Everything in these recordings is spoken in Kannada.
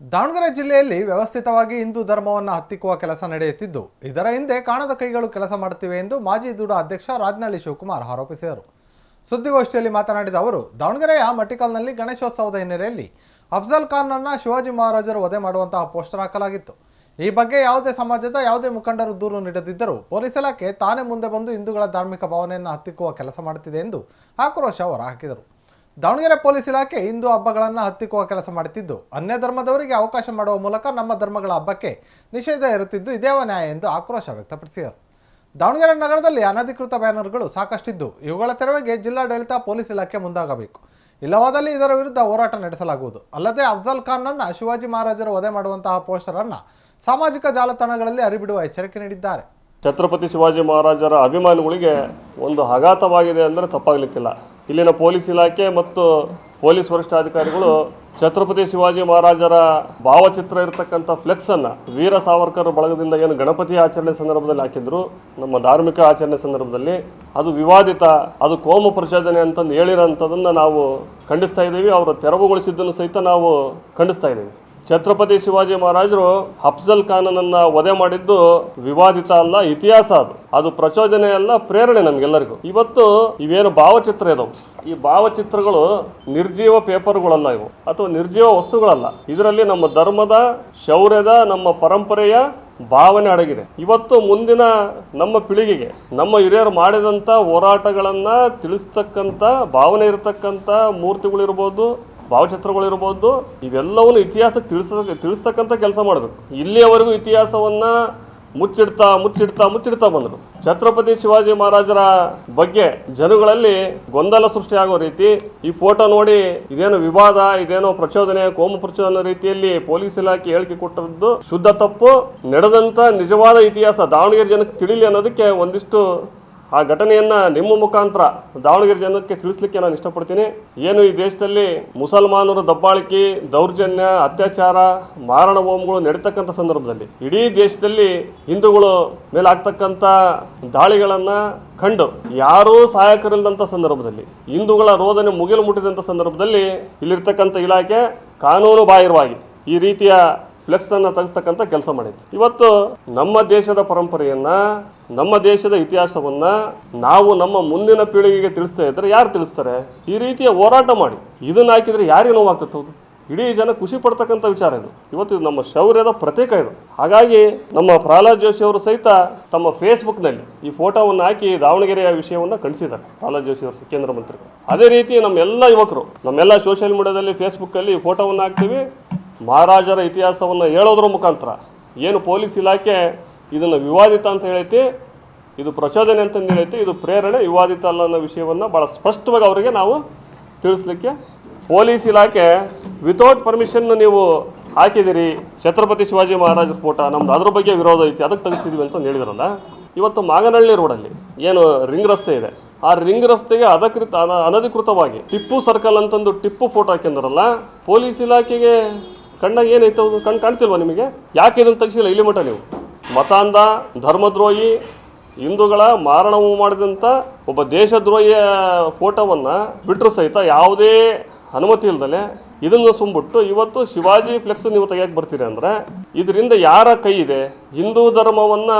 ದಾವಣಗೆರೆ ಜಿಲ್ಲೆಯಲ್ಲಿ ವ್ಯವಸ್ಥಿತವಾಗಿ ಹಿಂದೂ ಧರ್ಮವನ್ನು ಹತ್ತಿಕ್ಕುವ ಕೆಲಸ ನಡೆಯುತ್ತಿದ್ದು, ಇದರ ಹಿಂದೆ ಕಾಣದ ಕೈಗಳು ಕೆಲಸ ಮಾಡುತ್ತಿವೆ ಎಂದು ಮಾಜಿ ದೂಡ ಅಧ್ಯಕ್ಷ ರಾಜನಹಳ್ಳಿ ಶಿವಕುಮಾರ್ ಆರೋಪಿಸಿದರು. ಸುದ್ದಿಗೋಷ್ಠಿಯಲ್ಲಿ ಮಾತನಾಡಿದ ಅವರು, ದಾವಣಗೆರೆಯ ಮಟಿಕಲ್ನಲ್ಲಿ ಗಣೇಶೋತ್ಸವದ ಹಿನ್ನೆಲೆಯಲ್ಲಿ ಅಫ್ಜಲ್ ಖಾನ್ನನ್ನು ಶಿವಾಜಿ ಮಹಾರಾಜರು ವಧೆ ಮಾಡುವಂತಹ ಪೋಸ್ಟರ್ ಹಾಕಲಾಗಿತ್ತು. ಈ ಬಗ್ಗೆ ಯಾವುದೇ ಸಮಾಜದ ಯಾವುದೇ ಮುಖಂಡರು ದೂರು ನೀಡದಿದ್ದರೂ ಪೊಲೀಸ್ ಇಲಾಖೆ ತಾನೇ ಮುಂದೆ ಬಂದು ಹಿಂದೂಗಳ ಧಾರ್ಮಿಕ ಭಾವನೆಯನ್ನು ಹತ್ತಿಕ್ಕುವ ಕೆಲಸ ಮಾಡುತ್ತಿದೆ ಎಂದು ಆಕ್ರೋಶ ಹೊರಹಾಕಿದರು. ದಾವಣಗೆರೆ ಪೊಲೀಸ್ ಇಲಾಖೆ ಹಿಂದೂ ಹಬ್ಬಗಳನ್ನು ಹತ್ತಿಕ್ಕುವ ಕೆಲಸ ಮಾಡುತ್ತಿದ್ದು. ಅನ್ಯ ಧರ್ಮದವರಿಗೆ ಅವಕಾಶ ಮಾಡುವ ಮೂಲಕ ನಮ್ಮ ಧರ್ಮಗಳ ಹಬ್ಬಕ್ಕೆ ನಿಷೇಧ ಇರುತ್ತಿದ್ದು ಇದೇವ ನ್ಯಾಯ ಎಂದು ಆಕ್ರೋಶ ವ್ಯಕ್ತಪಡಿಸಿದರು. ದಾವಣಗೆರೆ ನಗರದಲ್ಲಿ ಅನಧಿಕೃತ ಬ್ಯಾನರ್ಗಳು ಸಾಕಷ್ಟಿದ್ದು. ಇವುಗಳ ತೆರವಿಗೆ ಜಿಲ್ಲಾಡಳಿತ ಪೊಲೀಸ್ ಇಲಾಖೆ ಮುಂದಾಗಬೇಕು. ಇಲ್ಲವಾದಲ್ಲಿ ಇದರ ವಿರುದ್ಧ ಹೋರಾಟ ನಡೆಸಲಾಗುವುದು. ಅಲ್ಲದೆ ಅಫ್ಜಲ್ ಖಾನ್ನನ್ನು ಶಿವಾಜಿ ಮಹಾರಾಜರು ವಧೆ ಮಾಡುವಂತಹ ಪೋಸ್ಟರನ್ನು ಸಾಮಾಜಿಕ ಜಾಲತಾಣಗಳಲ್ಲಿ ಅರಿಬಿಡುವ ಎಚ್ಚರಿಕೆ ನೀಡಿದ್ದಾರೆ. ಛತ್ರಪತಿ ಶಿವಾಜಿ ಮಹಾರಾಜರ ಅಭಿಮಾನಿಗಳಿಗೆ ಒಂದು ಆಘಾತವಾಗಿದೆ ಅಂದರೆ ತಪ್ಪಾಗಲಿಕ್ಕಿಲ್ಲ. ಇಲ್ಲಿನ ಪೊಲೀಸ್ ಇಲಾಖೆ ಮತ್ತು ಪೊಲೀಸ್ ವರಿಷ್ಠಾಧಿಕಾರಿಗಳು ಛತ್ರಪತಿ ಶಿವಾಜಿ ಮಹಾರಾಜರ ಭಾವಚಿತ್ರ ಇರತಕ್ಕಂಥ ಫ್ಲೆಕ್ಸನ್ನು ವೀರ ಸಾವರ್ಕರ್ ಬಳಗದಿಂದ ಏನು ಗಣಪತಿ ಆಚರಣೆ ಸಂದರ್ಭದಲ್ಲಿ ಹಾಕಿದ್ರು, ನಮ್ಮ ಧಾರ್ಮಿಕ ಆಚರಣೆ ಸಂದರ್ಭದಲ್ಲಿ ಅದು ವಿವಾದಿತ, ಅದು ಕೋಮು ಪ್ರಚೋದನೆ ಅಂತಂದು ಹೇಳಿರೋಂಥದ್ದನ್ನು ನಾವು ಖಂಡಿಸ್ತಾ ಇದ್ದೀವಿ, ಅವರು ತೆರವುಗೊಳಿಸಿದ್ದನ್ನು ಸಹಿತ ನಾವು ಖಂಡಿಸ್ತಾ ಇದ್ದೀವಿ. ಛತ್ರಪತಿ ಶಿವಾಜಿ ಮಹಾರಾಜರು ಅಫ್ಜಲ್ ಖಾನನನ್ನ ವಧೆ ಮಾಡಿದ್ದು ವಿವಾದಿತ ಅಲ್ಲ, ಇತಿಹಾಸ ಅದು. ಅದು ಪ್ರಚೋದನೆ ಅಲ್ಲ, ಪ್ರೇರಣೆ ನಮ್ಗೆಲ್ಲರಿಗೂ. ಇವತ್ತು ಇವೇನು ಭಾವಚಿತ್ರ ಇದಾವೆ. ಈ ಭಾವಚಿತ್ರಗಳು ನಿರ್ಜೀವ ಪೇಪರ್ಗಳಲ್ಲ ಇವು. ಅಥವಾ ನಿರ್ಜೀವ ವಸ್ತುಗಳಲ್ಲ. ಇದರಲ್ಲಿ ನಮ್ಮ ಧರ್ಮದ, ಶೌರ್ಯದ, ನಮ್ಮ ಪರಂಪರೆಯ ಭಾವನೆ ಅಡಗಿದೆ. ಇವತ್ತು ಮುಂದಿನ ನಮ್ಮ ಪೀಳಿಗೆಗೆ, ನಮ್ಮ ಹಿರಿಯರು ಮಾಡಿದಂಥ ಹೋರಾಟಗಳನ್ನು ತಿಳಿಸ್ತಕ್ಕಂಥ ಭಾವನೆ ಇರತಕ್ಕಂಥ ಮೂರ್ತಿಗಳಿರ್ಬೋದು ಭಾವಚಿತ್ರಗಳಿರ್ಬೋದು, ಇವೆಲ್ಲವನ್ನು ಇತಿಹಾಸಕ್ಕೆ ತಿಳಿಸ ತಿಳಿಸ್ತಕ್ಕಂಥ ಕೆಲಸ ಮಾಡಬೇಕು. ಇಲ್ಲಿಯವರೆಗೂ ಇತಿಹಾಸವನ್ನು ಮುಚ್ಚಿಡ್ತಾ ಮುಚ್ಚಿಡ್ತಾ ಮುಚ್ಚಿಡ್ತಾ ಬಂದರು. ಛತ್ರಪತಿ ಶಿವಾಜಿ ಮಹಾರಾಜರ ಬಗ್ಗೆ ಜನಗಳಲ್ಲಿ ಗೊಂದಲ ಸೃಷ್ಟಿಯಾಗೋ ರೀತಿ, ಈ ಫೋಟೋ ನೋಡಿ ಇದೇನೋ ವಿವಾದ, ಇದೇನೋ ಪ್ರಚೋದನೆ, ಕೋಮ ಪ್ರಚೋದನೆ ರೀತಿಯಲ್ಲಿ ಪೊಲೀಸ್ ಇಲಾಖೆ ಹೇಳಿಕೆ ಕೊಟ್ಟದ್ದು ಶುದ್ಧ ತಪ್ಪು, ನಡೆದಂಥ ನಿಜವಾದ ಇತಿಹಾಸ ದಾವಣಗೆರೆ ಜನಕ್ಕೆ ತಿಳಿಲಿ ಅನ್ನೋದಕ್ಕೆ ಒಂದಿಷ್ಟು ಆ ಘಟನೆಯನ್ನು ನಿಮ್ಮ ಮುಖಾಂತರ ದಾವಣಗೆರೆ ಜನಕ್ಕೆ ತಿಳಿಸ್ಲಿಕ್ಕೆ ನಾನು ಇಷ್ಟಪಡ್ತೀನಿ. ಏನು ಈ ದೇಶದಲ್ಲಿ ಮುಸಲ್ಮಾನರು ದಬ್ಬಾಳಿಕೆ, ದೌರ್ಜನ್ಯ, ಅತ್ಯಾಚಾರ, ಮಾರಣ ಹೋಮಗಳು ನಡೀತಕ್ಕಂಥ ಸಂದರ್ಭದಲ್ಲಿ ಇಡೀ ದೇಶದಲ್ಲಿ ಹಿಂದೂಗಳು ಮೇಲೆ ಆಗ್ತಕ್ಕಂಥ ದಾಳಿಗಳನ್ನ ಕಂಡು ಯಾರೂ ಸಹಾಯಕರಿಲ್ಲದಂಥ ಸಂದರ್ಭದಲ್ಲಿ, ಹಿಂದೂಗಳ ರೋದನೆ ಮುಗಿಲು ಮುಟ್ಟಿದಂಥ ಸಂದರ್ಭದಲ್ಲಿ ಇಲ್ಲಿರ್ತಕ್ಕಂಥ ಇಲಾಖೆ ಕಾನೂನು ಬಾಹಿರವಾಗಿ ಈ ರೀತಿಯ ಫ್ಲೆಕ್ಸ್ ಅನ್ನ ತೆಗೆಸ್ತಕ್ಕಂಥ ಕೆಲಸ ಮಾಡಿತ್ತು ಇವತ್ತು ನಮ್ಮ ದೇಶದ ಪರಂಪರೆಯನ್ನ, ನಮ್ಮ ದೇಶದ ಇತಿಹಾಸವನ್ನ ನಾವು ನಮ್ಮ ಮುಂದಿನ ಪೀಳಿಗೆಗೆ ತಿಳಿಸ್ತಾ ಇದ್ದರೆ ಯಾರು ತಿಳಿಸ್ತಾರೆ? ಈ ರೀತಿಯ ಹೋರಾಟ ಮಾಡಿ. ಇದನ್ನು ಹಾಕಿದ್ರೆ ಯಾರಿಗೆ ನೋವಾಗ್ತದೆ ಅದು ಇಡೀ ಜನ ಖುಷಿ ಪಡ್ತಕ್ಕಂಥ ವಿಚಾರ ಇದು. ಇವತ್ತು ನಮ್ಮ ಶೌರ್ಯದ ಪ್ರತೀಕ ಇದು. ಹಾಗಾಗಿ ನಮ್ಮ ಪ್ರಹ್ಲಾದ್ ಜೋಶಿ ಅವರು ಸಹಿತ ತಮ್ಮ ಫೇಸ್ಬುಕ್ನಲ್ಲಿ ಈ ಫೋಟೋವನ್ನು ಹಾಕಿ ದಾವಣಗೆರೆಯ ವಿಷಯವನ್ನು ಖಂಡಿಸಿದ್ದಾರೆ ಪ್ರಹ್ಲಾದ್ ಜೋಶಿ ಅವರು ಕೇಂದ್ರ ಮಂತ್ರಿಗಳು. ಅದೇ ರೀತಿ ನಮ್ಮೆಲ್ಲ ಯುವಕರು, ನಮ್ಮೆಲ್ಲ ಸೋಷಿಯಲ್ ಮೀಡಿಯಾದಲ್ಲಿ ಫೇಸ್ಬುಕ್ಕಲ್ಲಿ ಫೋಟೋವನ್ನು ಹಾಕ್ತೀವಿ. ಮಹಾರಾಜರ ಇತಿಹಾಸವನ್ನು ಹೇಳೋದ್ರ ಮುಖಾಂತರ ಏನು ಪೊಲೀಸ್ ಇಲಾಖೆ ಇದನ್ನು ವಿವಾದಿತ ಅಂತ ಹೇಳೈತಿ, ಇದು ಪ್ರಚೋದನೆ ಅಂತಂದು ಹೇಳೈತಿ, ಇದು ಪ್ರೇರಣೆ ವಿವಾದಿತ ಅಲ್ಲ ಅನ್ನೋ ವಿಷಯವನ್ನು ಭಾಳ ಸ್ಪಷ್ಟವಾಗಿ ಅವರಿಗೆ ನಾವು ತಿಳಿಸ್ಲಿಕ್ಕೆ ಪೊಲೀಸ್ ಇಲಾಖೆ ವಿತೌಟ್ ಪರ್ಮಿಷನ್ ನೀವು ಹಾಕಿದಿರಿ, ಛತ್ರಪತಿ ಶಿವಾಜಿ ಮಹಾರಾಜರ ಫೋಟೋ ನಮ್ದು ಅದ್ರ ಬಗ್ಗೆ ವಿರೋಧ ಐತಿ, ಅದಕ್ಕೆ ತೆಗಿಸ್ತಿದ್ವಿ ಅಂತ ಹೇಳಿದ್ರಲ್ಲ. ಇವತ್ತು ಮಾಗನಹಳ್ಳಿ ರೋಡಲ್ಲಿ ಏನು ರಿಂಗ್ ರಸ್ತೆ ಇದೆ, ಆ ರಿಂಗ್ ರಸ್ತೆಗೆ ಅದಕೃತ ಅನ- ಅನಧಿಕೃತವಾಗಿ ಟಿಪ್ಪು ಸರ್ಕಲ್ ಅಂತಂದು ಟಿಪ್ಪು ಫೋಟೋ ಹಾಕಿದ್ರಲ್ಲ, ಪೊಲೀಸ್ ಇಲಾಖೆಗೆ ಕಣ್ಣಾಗ ಏನಾಯ್ತು ಅದು? ಕಣ್ಣು ಕಾಣ್ತಿಲ್ವಾ ನಿಮಗೆ? ಯಾಕೆ ಇದನ್ನು ತೆಗಿಸಿಲ್ಲ? ಇಲ್ಲಿ ಮಟ್ಟ ನೀವು. ಮತಾಂಧ, ಧರ್ಮದ್ರೋಹಿ, ಹಿಂದೂಗಳ ಮಾರಣವು ಮಾಡಿದಂಥ ಒಬ್ಬ ದೇಶದ್ರೋಹಿಯ ಫೋಟೋವನ್ನು ಬಿಟ್ಟರು ಸಹಿತ ಯಾವುದೇ ಅನುಮತಿ ಇಲ್ದಲೆ ಇದನ್ನು ಸುಂಬಿಟ್ಟು ಇವತ್ತು ಶಿವಾಜಿ ಫ್ಲೆಕ್ಸ್ ನೀವು ತೆಗೆಯಕ್ಕೆ ಬರ್ತೀರಿ ಅಂದರೆ, ಇದರಿಂದ ಯಾರ ಕೈ ಇದೆ? ಹಿಂದೂ ಧರ್ಮವನ್ನು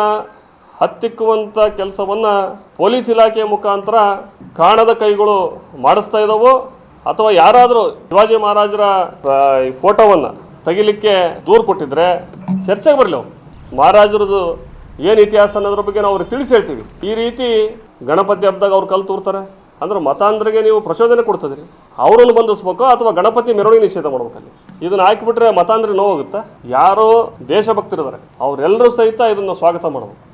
ಹತ್ತಿಕ್ಕುವಂಥ ಕೆಲಸವನ್ನು ಪೊಲೀಸ್ ಇಲಾಖೆಯ ಮುಖಾಂತರ ಕಾಣದ ಕೈಗಳು ಮಾಡಿಸ್ತಾ ಇದ್ದಾವೋ ಅಥವಾ ಯಾರಾದರೂ ಶಿವಾಜಿ ಮಹಾರಾಜರ ಫೋಟೋವನ್ನು ತೆಗಿಲಿಕ್ಕೆ ದೂರು ಕೊಟ್ಟಿದ್ರೆ ಚರ್ಚೆಗೆ ಬರಲಿ ಅವು ಮಹಾರಾಜರದು ಏನು ಇತಿಹಾಸ ಅನ್ನೋದ್ರ ಬಗ್ಗೆ ನಾವು ಅವ್ರಿಗೆ ತಿಳಿಸಿ ಹೇಳ್ತೀವಿ. ಈ ರೀತಿ ಗಣಪತಿ ಹಬ್ಬದಾಗ ಅವ್ರು ಕಲ್ ತೂರ್ತಾರೆ. ಅಂದ್ರೆ ಮತಾಂಧರಿಗೆ ನೀವು ಪ್ರಚೋದನೆ ಕೊಡ್ತದ್ರಿ. ಅವರನ್ನು ಬಂಧಿಸ್ಬೇಕು ಅಥವಾ ಗಣಪತಿ ಮೆರವಣಿಗೆ ನಿಷೇಧ ಮಾಡ್ಬೇಕಲ್ಲಿ. ಇದನ್ನ ಹಾಕಿಬಿಟ್ರೆ ಮತಾಂಧ್ರಿಗೆ ನೋವಾಗುತ್ತೆ ಯಾರೋ ದೇಶಭಕ್ತರಿದ್ದಾರೆ. ಅವರೆಲ್ಲರೂ ಸಹಿತ ಇದನ್ನು ಸ್ವಾಗತ ಮಾಡಬೇಕು